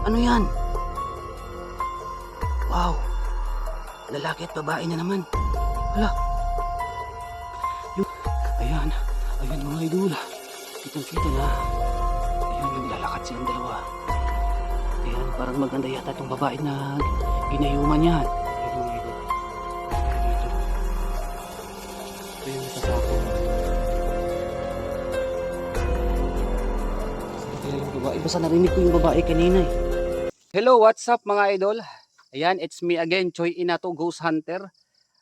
Ano yan? Wow. Lalaki at babae na naman. Hala. Yung, ayan. Ayan mga idol. Kitang kita na. Ayan, naglalakad silang dalawa. Ayan, parang maganda yata itong babae na ginayuman yan. Ayan mga idol. Dito. Ito yung natasako. Ayan yung babae. Basta narinig ko yung babae kanina eh. Hello, what's up mga idol? Ayan, it's me again, Choi Inato, Ghost Hunter.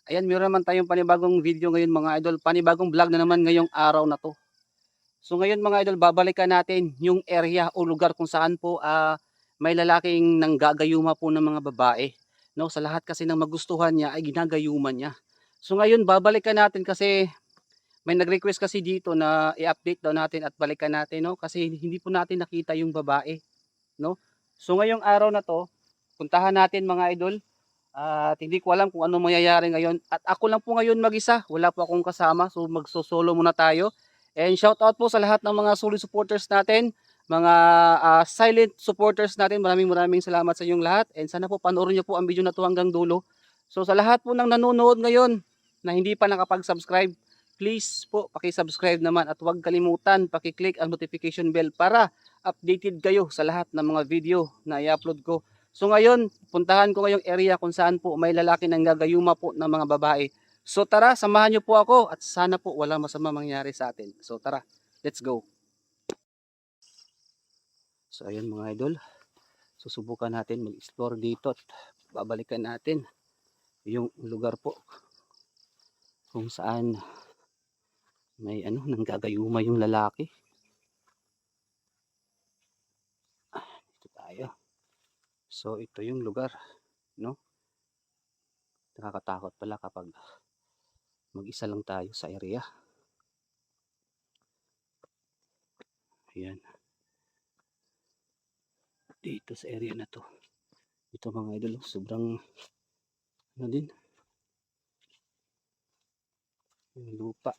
Ayan, meron naman tayong panibagong video ngayon mga idol. Panibagong vlog na naman ngayong araw na to. So ngayon mga idol, babalikan natin yung area o lugar kung saan po ah, may lalaking nanggagayuma po ng mga babae. No, sa lahat kasi ng magustuhan niya ay ginagayuman niya. So ngayon babalikan natin kasi may nag-request kasi dito na i-update daw natin at balikan natin no kasi hindi po natin nakita yung babae, no? So ngayong araw na to, puntahan natin mga idol. At hindi ko alam kung ano mangyayari ngayon. At ako lang po ngayon mag-isa. Wala po akong kasama. So magso-solo muna tayo. And shout out po sa lahat ng mga solid supporters natin. Mga ah, silent supporters natin. Maraming maraming salamat sa inyong lahat. And sana po panoorin niyo po ang video na to hanggang dulo. So sa lahat po ng nanonood ngayon na hindi pa nakapag-subscribe, please po paki-subscribe naman at huwag kalimutan paki-click ang notification bell para updated kayo sa lahat ng mga video na i-upload ko. So ngayon, puntahan ko ngayong area kung saan po may lalaki nang gagayuma po ng mga babae. So tara, samahan niyo po ako at sana po wala masama mangyari sa atin. So tara, let's go. So ayun mga idol, susubukan natin mag-explore dito at babalikan natin yung lugar po kung saan may ano, nanggagayuma yung lalaki. Dito tayo. So ito yung lugar, no? Nakakatakot pala kapag mag-isa lang tayo sa area. Ayan. Dito sa area na to. Ito mga idol, oh, sobrang ano din. Yung lupa.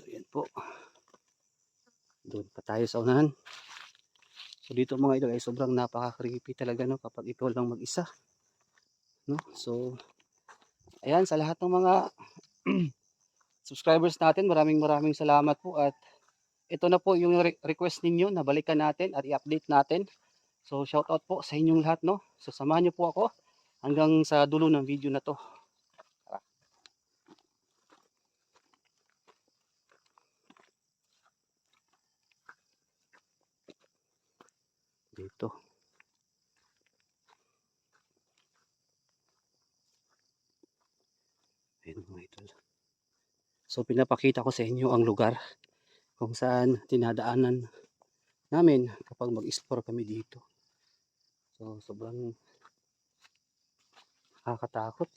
So, yan po. Doon pa tayo sa unahan. So, dito mga idol ay sobrang napaka-creepy talaga no kapag ikaw lang mag-isa. No? So, ayan sa lahat ng mga subscribers natin, maraming maraming salamat po at ito na po yung re- request ninyo na balikan natin at i-update natin. So, shout out po sa inyong lahat no. So, samahan niyo po ako hanggang sa dulo ng video na to. Dito. Ayan mga idol. So pinapakita ko sa inyo ang lugar kung saan tinadaanan namin kapag mag-explore kami dito. So sobrang nakakatakot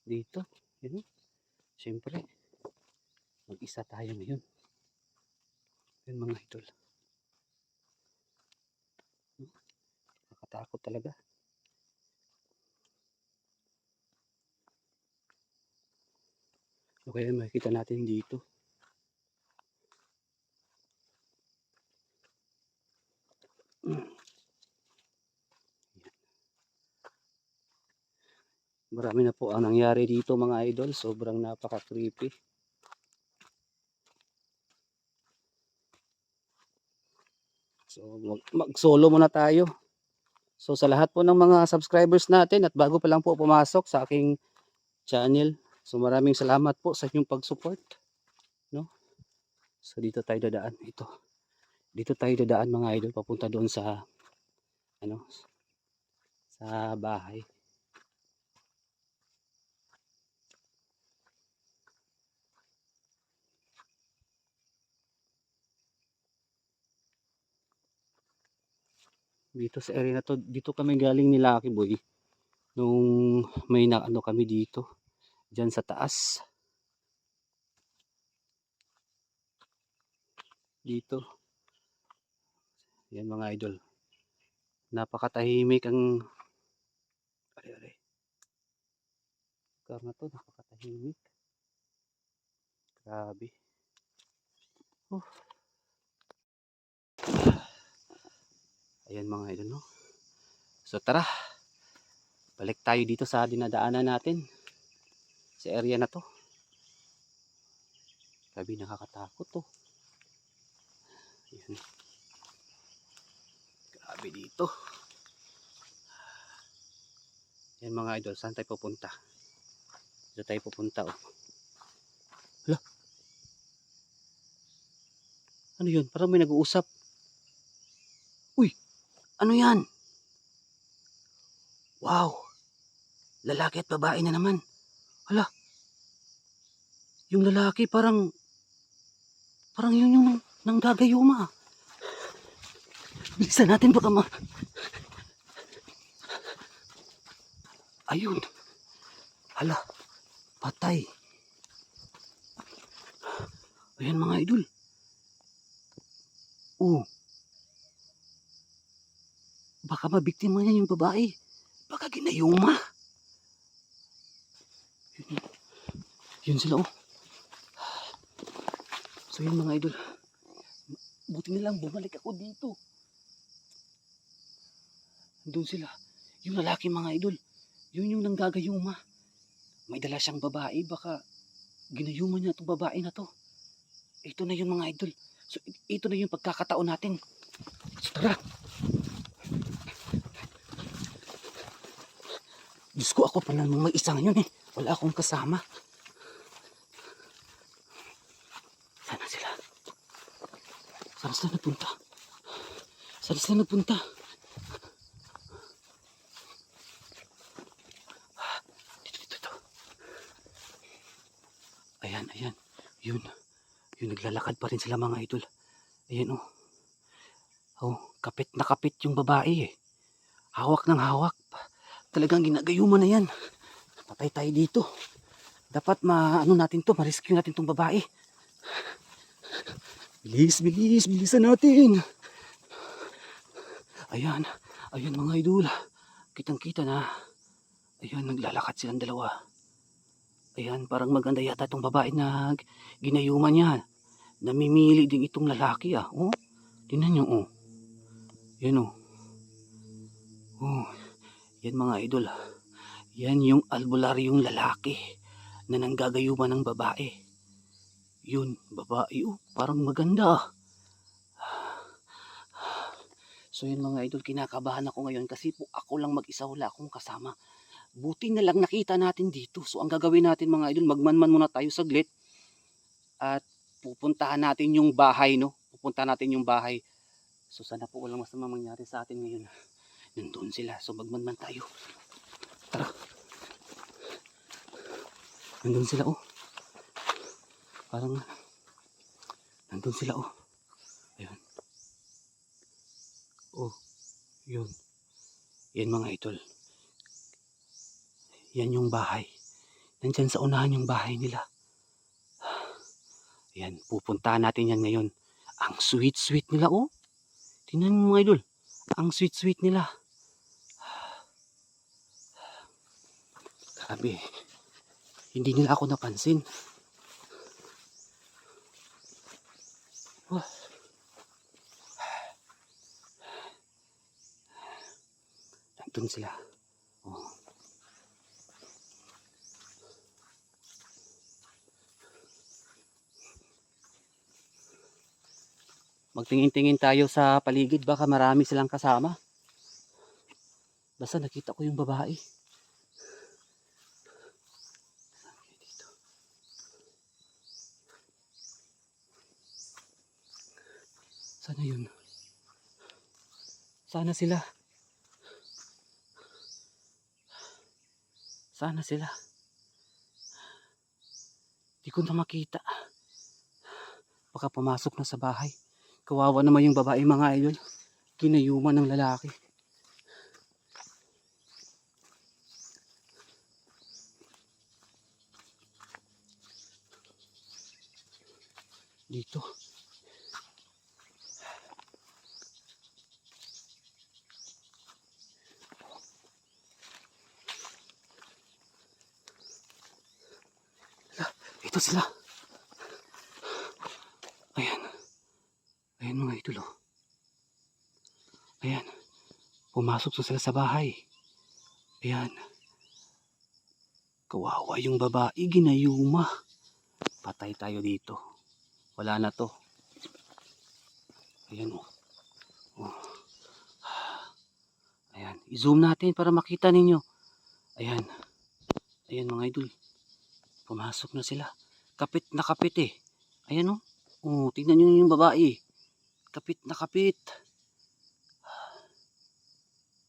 dito. Yun. Siyempre, mag-isa tayo ngayon. Yun mga idol. Nakakatakot talaga. Okay, makikita natin dito. Marami na po ang nangyari dito mga idol. Sobrang napaka-creepy. So mag- mag-solo muna tayo. So sa lahat po ng mga subscribers natin at bago pa lang po pumasok sa aking channel. So maraming salamat po sa inyong pag-support. No? So dito tayo dadaan. Ito. Dito tayo dadaan mga idol papunta doon sa ano sa bahay. Dito sa area na to dito kami galing ni Lucky Boy nung may na ano kami dito diyan sa taas dito yan mga idol Napakatahimik ang... Ari, ari. Lugar na to, napakatahimik. Grabe. Oh. Ayan mga idol, no? So tara, balik tayo dito sa dinadaanan natin. Sa area na to. Grabe, nakakatakot to. Ayan. Grabe dito. Yan mga idol, saan tayo pupunta? Dito tayo pupunta oh. Hala. Ano yun? Parang may nag-uusap. Ano yan? Wow! Lalaki at babae na naman. Hala. Yung lalaki parang parang yun yung nang, nang gagayuma. Bilisan natin baka ma... Ayun. Hala. Patay. Ayan mga idol. Oh. Baka mabiktima niya yung babae. Baka ginayuma. Yun, yun sila oh. So yun mga idol. Buti na lang bumalik ako dito. Doon sila. Yung lalaki mga idol. Yun yung nanggagayuma. May dala siyang babae. Baka ginayuma niya itong babae na to. Ito na yun mga idol. So ito na yung pagkakataon natin. So tara. Diyos ko ako pa namang mag-isa ngayon eh. Wala akong kasama. Sana sila? Saan sila nagpunta? Saan sila nagpunta? Dito, dito, dito. Ayan, ayan. Yun. Yun, naglalakad pa rin sila mga idol. Ayan, oh. Oh, kapit na kapit yung babae eh. Hawak ng hawak. Talagang ginagayuman na yan. Patay tayo dito. Dapat ma-ano natin to, ma-rescue natin tong babae. Bilis, bilis, bilisan natin. Ayan, ayan mga idol. Kitang kita na. Ayan, naglalakad silang dalawa. Ayan, parang maganda yata itong babae na ginayuman niya. Namimili din itong lalaki ah. Oh, tingnan niyo oh. Yan oh. Oh, yan mga idol. Yan yung albularyong lalaki na nanggagayuman ng babae. Yun, babae oh, parang maganda. So yun mga idol, kinakabahan ako ngayon kasi po ako lang mag-isa wala akong kasama. Buti na lang nakita natin dito. So ang gagawin natin mga idol, magmanman muna tayo saglit at pupuntahan natin yung bahay, no? Pupuntahan natin yung bahay. So sana po walang masama mangyari sa atin ngayon. Nandun sila. So magmanman tayo. Tara. Nandun sila oh. Parang nandun sila oh. Ayun. Oh, yun. Yan mga idol. Yan yung bahay. Nandyan sa unahan yung bahay nila. Yan, pupuntahan natin yan ngayon. Ang sweet-sweet nila, oh. Tingnan mo mga idol. Ang sweet-sweet nila. Grabe. Hindi nila ako napansin. Oh. Nandun sila. Oh. Magtingin-tingin tayo sa paligid baka marami silang kasama. Basta nakita ko yung babae. Saan kaya dito? Yun? Sana sila. Sana sila. Di ko na makita. Baka pumasok na sa bahay. Kawawa naman yung babae mga idol. Ginayuman ng lalaki. Dito. Ito sila. Ayan. Ayan mga idol oh. Ayan. Pumasok na sila sa bahay. Ayan. Kawawa yung babae, ginayuma. Patay tayo dito. Wala na to. Ayan oh. oh. Ayan. I-zoom natin para makita ninyo. Ayan. Ayan mga idol. Pumasok na sila. Kapit na kapit eh. Ayan oh. Oh, tingnan nyo yung babae. Kapit na kapit.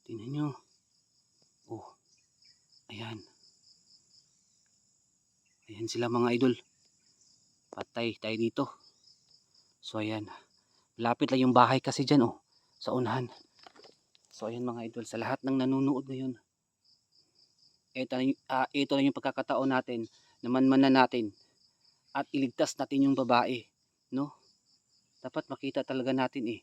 Tingnan nyo. Oh. Ayan. Ayan sila mga idol. Patay tayo dito. So ayan. Lapit lang yung bahay kasi dyan oh. Sa unahan. So ayan mga idol. Sa lahat ng nanonood ngayon. Ito ah, ito na yung pagkakataon natin. Namanman na natin. At iligtas natin yung babae. No? Dapat makita talaga natin eh.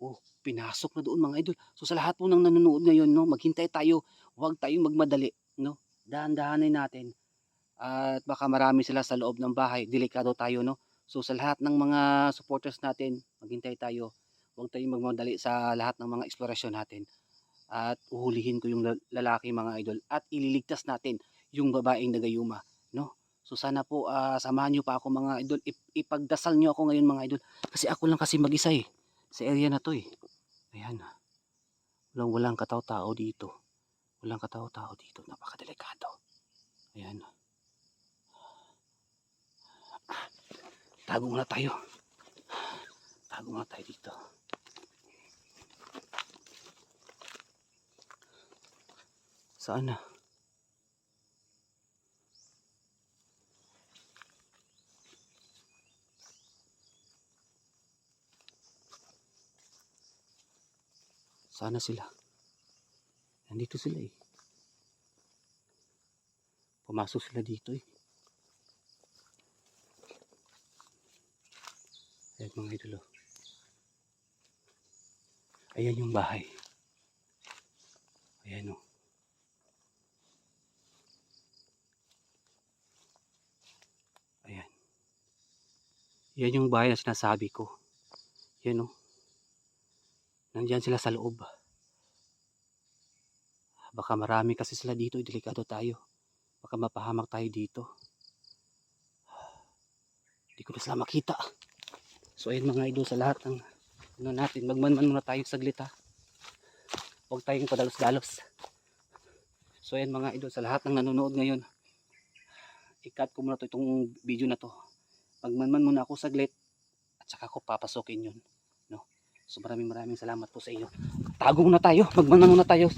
Oh, pinasok na doon mga idol. So sa lahat po ng nanonood ngayon, no, maghintay tayo. Huwag tayong magmadali, no? Dahan-dahanin natin. At baka marami sila sa loob ng bahay. Delikado tayo, no? So sa lahat ng mga supporters natin, maghintay tayo. Huwag tayong magmadali sa lahat ng mga eksplorasyon natin. At uhulihin ko yung la- lalaki mga idol. At ililigtas natin yung babaeng nagayuma, no? So sana po ah, samahan niyo pa ako mga idol. Ip- ipagdasal niyo ako ngayon mga idol. Kasi ako lang kasi mag-isa eh. Sa area na to eh. Ayan. Walang walang kataw-tao dito. Walang kataw-tao dito. Napakadelikado. Ayan. Tago muna tayo. Tago muna tayo dito. Saan na? Sana sila. Nandito sila eh. Pumasok sila dito eh. Ayan mga idolo. Ayan yung bahay. Ayan o. Ayan. Yan yung bahay na sinasabi ko. Yan o. Nandyan sila sa loob. Baka marami kasi sila dito. Delikado tayo. Baka mapahamak tayo dito. Hindi ko na sila makita. So ayun mga idol sa lahat ng ano natin. Magmanman muna tayo saglit ha. Huwag tayong padalos-dalos. So ayun mga idol sa lahat ng nanonood ngayon. I-cut ko muna to itong video na to. Magmanman muna ako saglit. At saka ko papasokin yun. So maraming maraming salamat po sa inyo. Tago muna tayo. Magmanman muna tayo.